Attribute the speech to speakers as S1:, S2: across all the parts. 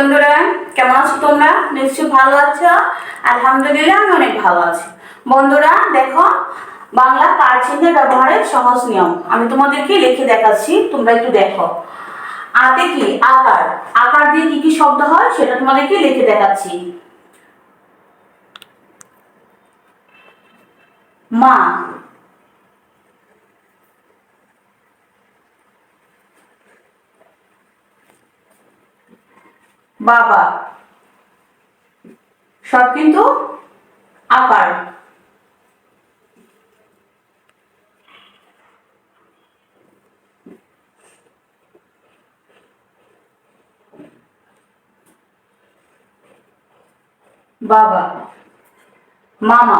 S1: বন্ধুরা, কেমন আছো তোমরা? নিশ্চয়ই ভালো আছো। আলহামদুলিল্লাহ, আমি অনেক ভালো আছি। বন্ধুরা, দেখো, বাংলা কার চিহ্নের ব্যবহারের সহজ নিয়ম। আমি তোমাদেরকে লিখে দেখাচ্ছি, তোমরা একটু দেখো। আতে কি? আকার। আকার দিয়ে কি কি শব্দ হয়, সেটা তোমাদেরকে লিখে দেখাচ্ছি। মা। বাবা। সব কিন্তু আকার। বাবা। মামা।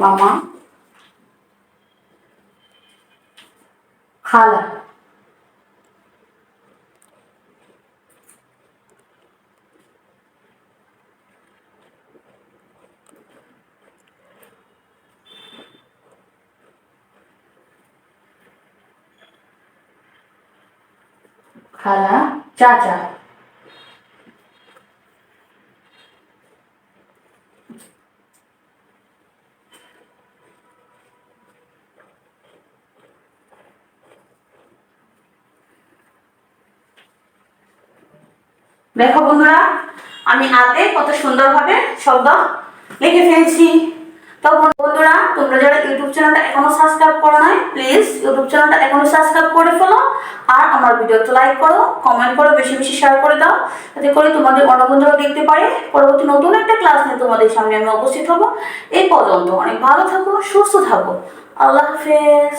S1: মামা খালা। খালা চাচা দেখো বন্ধুরা, আমি আতে কত সুন্দরভাবে শব্দ লিখে ফেলছি। তো বন্ধুরা, তোমরা যারা ইউটিউব চ্যানেলটা এখনও সাবস্ক্রাইব করো নাই প্লিজ ইউটিউব চ্যানেলটা এখনও সাবস্ক্রাইব করে ফেলো। আর আমার ভিডিওতে লাইক করো কমেন্ট করো, বেশি বেশি শেয়ার করে দাও। যাতে করে তোমাদের অন্য বন্ধুরা দেখতে পারে। পরবর্তী নতুন একটা ক্লাস নিয়ে তোমাদের সামনে আমি উপস্থিত হব। এই পর্যন্ত অনেক ভালো থাকো, সুস্থ থাকো। আল্লাহ হাফেজ।